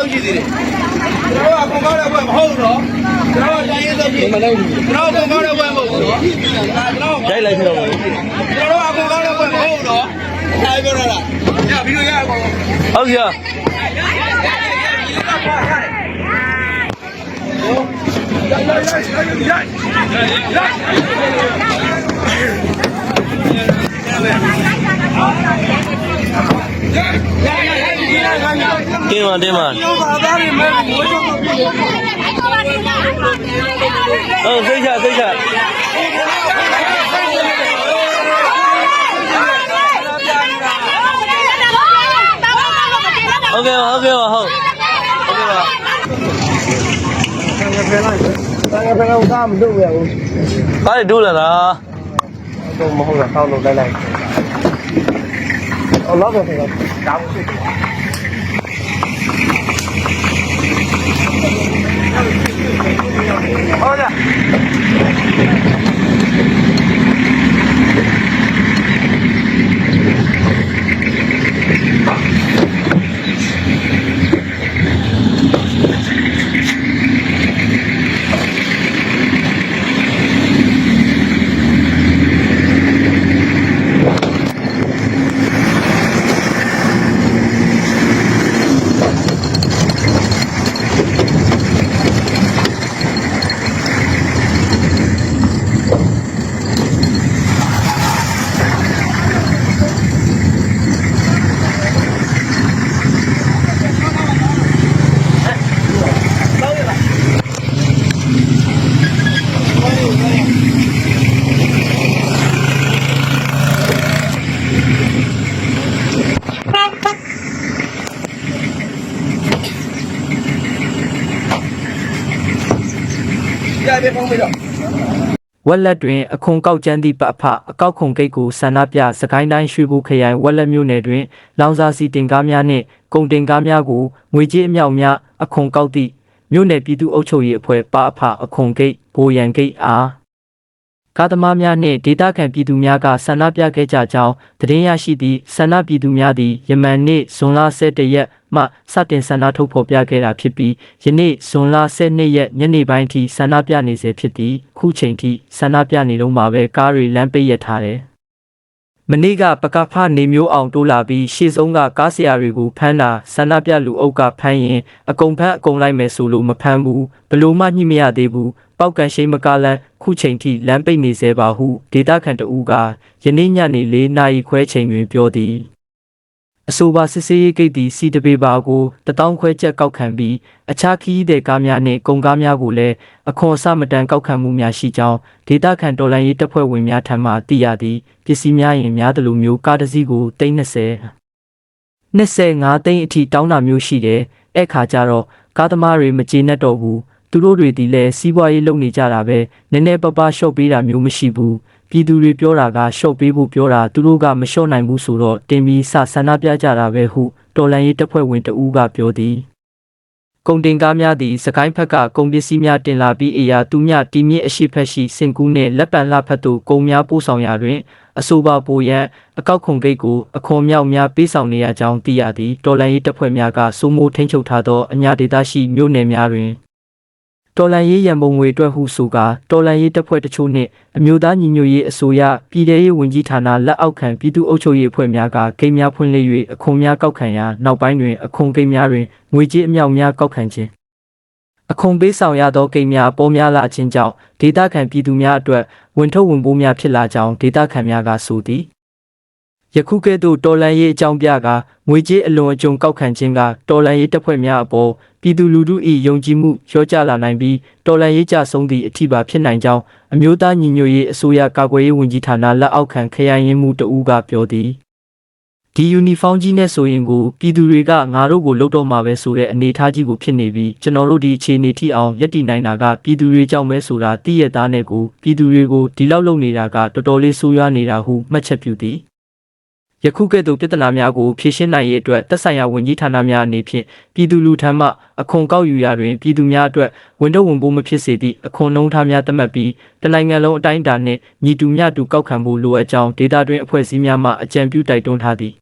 လောက်ရှိသေးတယ်ကျွန်တော်ကကွန်ကောင်းတဲ့ဘက်မဟုတ်တော့ကျွန်တော်ကတိုင်းရေးသက်ပြီမလိုက်ဘူးကျွန်တော်ကွန်ကောင်းတဲ့ဘက်မဟုတ်ဘူးနော်ကျွန်တော်ဒိုက်လိုက်ဖြစ်တော့ကျွန်တော်ကကွန်ကောင်းတဲ့ဘက်မဟုတ်တော့အားပြောရတာညပြီးတော့ရအောင်ဟုတ်ကဲ့တင်းပါတင်းပါဘာသားတွေမဲ့မိုးချုပ်ကိုပြည့်တယ်ဟုတ်စိတ်ချစိတ်ချဟုတ်ကဲ့ပါဟုတ်ကဲ့ပါဟုတ်ဟုတ်ကဲ့ပါဖယ်လိုက်တယ်ဖယ်လိုက် တော့မလုပ်ရဘူးဘာလဲဒူးလာလားတော့မဟုတ်တာတောင်းလို့လိုက်လိုက်အော်လောက်ပဲတော့တောင်းရှိတယ်ဟု တ် ဝက်လက်တွင်အခွန်ကောက်ကျန်းသည့်ပအဖအကောက်ခွန်ဂိတ်ကိုဆန္ဒပြစကိုင်းတိုင်းရွှေဘိုခရိုင်ဝက်လက်မြို့နယ်တွင် လောင်စာစီတင်ကားများနှင့်ကုန်တင်ကားများကိုငွေကြေးအမြောက်များအခွန်ကောက်သည့်မြို့နယ်ပြည်သူ့အုပ်ချုပ်ရေးအဖွဲ့ပအဖအခွန်ဂိတ်ဘိုရန်ဂိတ်အား ကားသမားများနှင့်ဒေသခံပြည်သူများကဆန္ဒပြခဲ့ကြကြောင်းသတင်းရရှိသည့်ဆန္ဒပြည်သူများသည်ယမန်နေ့ဇွန်လ17ရက်မှစတင်ဆန္ဒထုတ်ဖော်ပြခဲ့တာဖြစ်ပြီးယနေ့ဇွန်လ12ရက်ညနေပိုင်းထိဆန္ဒပြနေစေဖြစ်သည်ခုချိန်ထိဆန္ဒပြနေလုံးမှာပဲကားတွေလမ်းပိတ်ရထားတယ်မနေ့ကပကဖနေမျိုးအောင်တိုးလာပြီးရှေ့ဆုံးကကားဆရာတွေကိုဖမ်းတာဆန္ဒပြလူအုပ်ကဖမ်းရင်အကုန်ဖမ်းအကုန်လိုက်မယ်ဆိုလို့မဖမ်းဘူးဘလို့မှညှိမရသေးဘူး ပောက်ကန်ရှိမကလန်းခုချိန်ထိလမ်းပိတ်နေစေပါဟုဒေတာခန်တဦးကယနေ့ညနေ၄နာရီခွဲချိန်တွင်ပြောသည်အဆိုပါစစ်စေးရေးဂိတ်သည်စီတပေပါကိုတထောင်ခွဲချက်ကောက်ခံပြီးအခြားခီးတဲ့ကားများနှင့်ကုန်ကားများကိုလည်းအခွန်အစမတန်ကောက်ခံမှုများရှိကြောင်းဒေတာခန်တော်လန်ရေးတပ်ဖွဲ့ဝင်များထံမှသိရသည်ပစ္စည်းများရင်များသလိုမျိုးကားတစ်စီးကို320 25သိန်းအထိတောင်းတာမျိုးရှိတယ်အဲ့ခါကျတော့ကားသမားတွေမကျေနပ်တော့ဘူး သူတို့တွေဒီလဲစီးပွားရေးလုပ်နေကြတာပဲနည်းနည်းပပရှော့ပေးတာမျိုးမရှိဘူးပြည်သူတွေပြောတာကရှော့ပေးဖို့ပြောတာသူတို့ကမရှော့နိုင်ဘူးဆိုတော့တင်ပြီးစဆန္ဒပြကြတာပဲဟုတော်လန်ရေးတပ်ဖွဲ့ဝင်တဦးကပြောသည်ကုန်တင်ကားများသည်စကိုင်းဖက်ကကုန်ပစ္စည်းများတင်လာပြီးအရာသူမြတီမြင့်အရှိဖက်ရှိစင်ကူးနှင့်လက်ပံလှဖက်သို့ကုန်များပို့ဆောင်ရာတွင်အဆိုပါပိုရန်အကောက်ခုံဂိတ်ကိုအခွန်မြောက်များပေးဆောင်နေရကြောင်းသိရသည်တော်လန်ရေးတပ်ဖွဲ့များကစိုးမိုးထိန်းချုပ်ထားသောအညာဒေသရှိမြို့နယ်များတွင် တော်လန်ရေးရန်ပုံငွေအတွက်ဟုဆိုကာတော်လန်ရေးတပ်ဖွဲ့တချို့နှင့်အမျိုးသားညီညွတ်ရေးအစိုးရပြည်ထရေးဝန်ကြီးဌာနလက်အောက်ခံပြည်သူ့အုပ်ချုပ်ရေးအဖွဲ့များကဂိမ်းများဖွင့်လှစ်၍အခွန်များကောက်ခံရာနောက်ပိုင်းတွင်အခွန်ဂိမ်းများတွင်ငွေကြေးအမြောက်များကောက်ခံခြင်းအခွန်ပေးဆောင်ရသောကိန်းများပေါ်များလာခြင်းကြောင့်ဒေသခံပြည်သူများအတွက်ဝင်ထုတ်ဝင်ပိုးများဖြစ်လာကြောင်းဒေသခံများကဆိုသည် ယခုကဲ့သို့တော်လန်ရေးအကြောင်းပြကငွေကြေးအလွန်အကျွံကောက်ခံခြင်းကတော်လန်ရေးတပ်ဖွဲ့များအပေါ်ပြည်သူလူထု၏ယုံကြည်မှုလျော့ကျလာနိုင်ပြီးတော်လန်ရေးကြဆုံးသည့်အထိပါဖြစ်နိုင်ကြောင်းအမျိုးသားညီညွတ်ရေးအစိုးရကာကွယ်ရေးဝန်ကြီးဌာနလက်အောက်ခံခရိုင်ရင်းမှုတဦးကပြောသည်ဒီယူနီဖောင်းကြီးနဲ့ဆိုရင်ကိုပြည်သူတွေကငါတို့ကိုလုတ်တော့မှာပဲဆိုတဲ့အနေအထားကြီးကိုဖြစ်နေပြီးကျွန်တော်တို့ဒီအခြေအနေထိအောင်ယက်တည်နိုင်တာကပြည်သူတွေကြောင့်ပဲဆိုတာသိရသားနဲ့ကိုပြည်သူတွေကိုဒီလောက်လုပ်နေတာကတော်တော်လေးဆိုးရွားနေတာဟုမှတ်ချက်ပြုသည် ယခုကဲ့သို့ပြဿနာများကိုဖြေရှင်းနိုင်ရေးအတွက်သက်ဆိုင်ရာဝန်ကြီးဌာနများအနေဖြင့်ပြည်သူလူထမ်းမှအခွန်ကောက်ယူရာတွင်ပြည်သူများအတွက်ဝန်တော့ဝန်ပိုးမဖြစ်စေသည့်အခွန်နှုန်းထားများသတ်မှတ်ပြီးတနိုင်ငံလုံးအတိုင်းအတာနှင့်ညီတူမျှတူကောက်ခံဖို့လိုအပ်ကြောင်းဒေတာတွင်အဖွဲ့အစည်းများမှအကြံပြုတိုက်တွန်းထားသည်